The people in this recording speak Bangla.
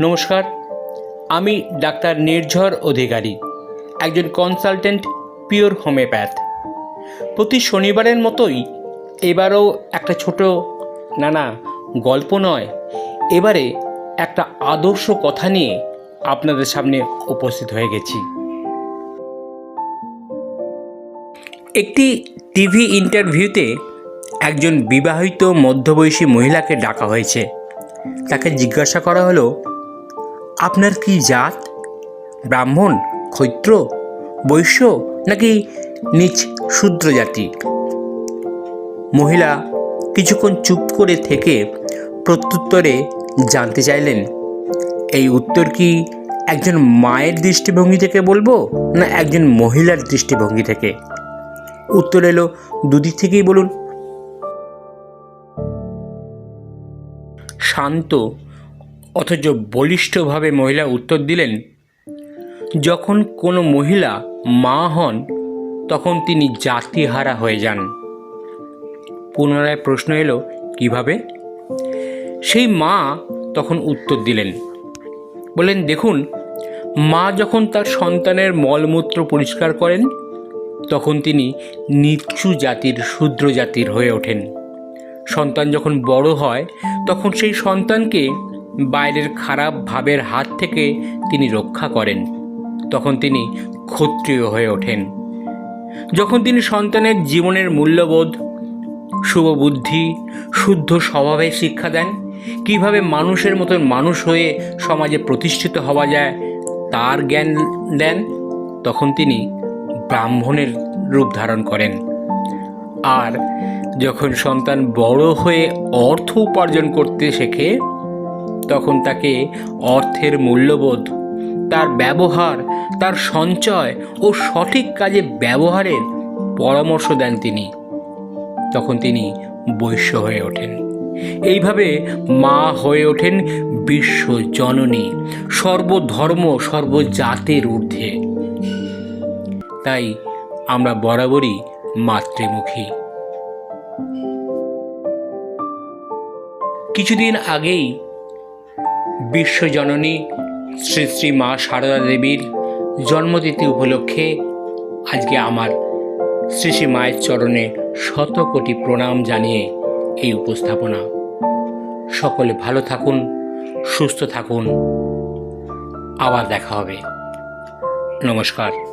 নমস্কার, আমি ডাক্তার নির্ঝর অধিকারী, একজন কনসালটেন্ট পিওর হোমিওপ্যাথ প্রতি শনিবারের মতোই এবারও একটা ছোট, না না, গল্প নয়, এবারে একটা আদর্শ কথা নিয়ে আপনাদের সামনে উপস্থিত হয়ে গেছি। একটি টিভি ইন্টারভিউতে একজন বিবাহিত মধ্যবয়সী মহিলাকে ডাকা হয়েছে। তাকে জিজ্ঞাসা করা হলো, আপনার কি জাত? ব্রাহ্মণ, ক্ষৈত্র, বৈশ্য, নাকি নিচ শূদ্র জাতি? মহিলা কিছুক্ষণ চুপ করে থেকে প্রত্যুত্তরে জানতে চাইলেন, এই উত্তর কি একজন মায়ের দৃষ্টিভঙ্গি থেকে বলব, না একজন মহিলার দৃষ্টিভঙ্গি থেকে? উত্তর এলো, দুদিক থেকেই বলুন। শান্ত, অথচ বলিষ্ঠভাবে মহিলা উত্তর দিলেন, যখন কোনো মহিলা মা হন, তখন তিনি জাতিহারা হয়ে যান। পুনরায় প্রশ্ন এলো, কীভাবে? সেই মা তখন উত্তর দিলেন, বলেন, দেখুন, মা যখন তার সন্তানের মলমূত্র পরিষ্কার করেন, তখন তিনি নিচু জাতির, শূদ্র জাতির হয়ে ওঠেন। সন্তান যখন বড় হয়, তখন সেই সন্তানকে বাইরের খারাপ ভাবের হাত থেকে তিনি রক্ষা করেন। তখন তিনি ক্ষত্রিয় হয়ে ওঠেন। যখন তিনি সন্তানের জীবনের মূল্যবোধ শুভ বুদ্ধি শুদ্ধ স্বভাবে শিক্ষা দেন, কীভাবে মানুষের মতন মানুষ হয়ে সমাজে প্রতিষ্ঠিত হওয়া যায় তার জ্ঞান দেন, তখন তিনি ব্রাহ্মণের রূপ ধারণ করেন। আর যখন সন্তান বড় হয়ে অর্থ উপার্জন করতে শেখে, তখন তাকে অর্থের মূল্যবোধ, তার ব্যবহার, তার সঞ্চয় ও সঠিক কাজে ব্যবহারের পরামর্শ দেন তিনি। তখন তিনি বৈশ্য হয়ে ওঠেন। এইভাবে মা হয়ে ওঠেন বিশ্ব জননী, সর্বধর্ম, সর্বজাতের ঊর্ধ্বে। তাই আমরা বরাবরই মাতৃমুখী। কিছুদিন আগেই বিশ্বজননী শ্রী শ্রী মা সারদা দেবীর জন্মতিথি উপলক্ষে আজকে আমার শ্রী শ্রী মায়ের চরণে শত কোটি প্রণাম জানিয়ে এই উপস্থাপনা। সকলে ভালো থাকুন, সুস্থ থাকুন। আবার দেখা হবে। নমস্কার।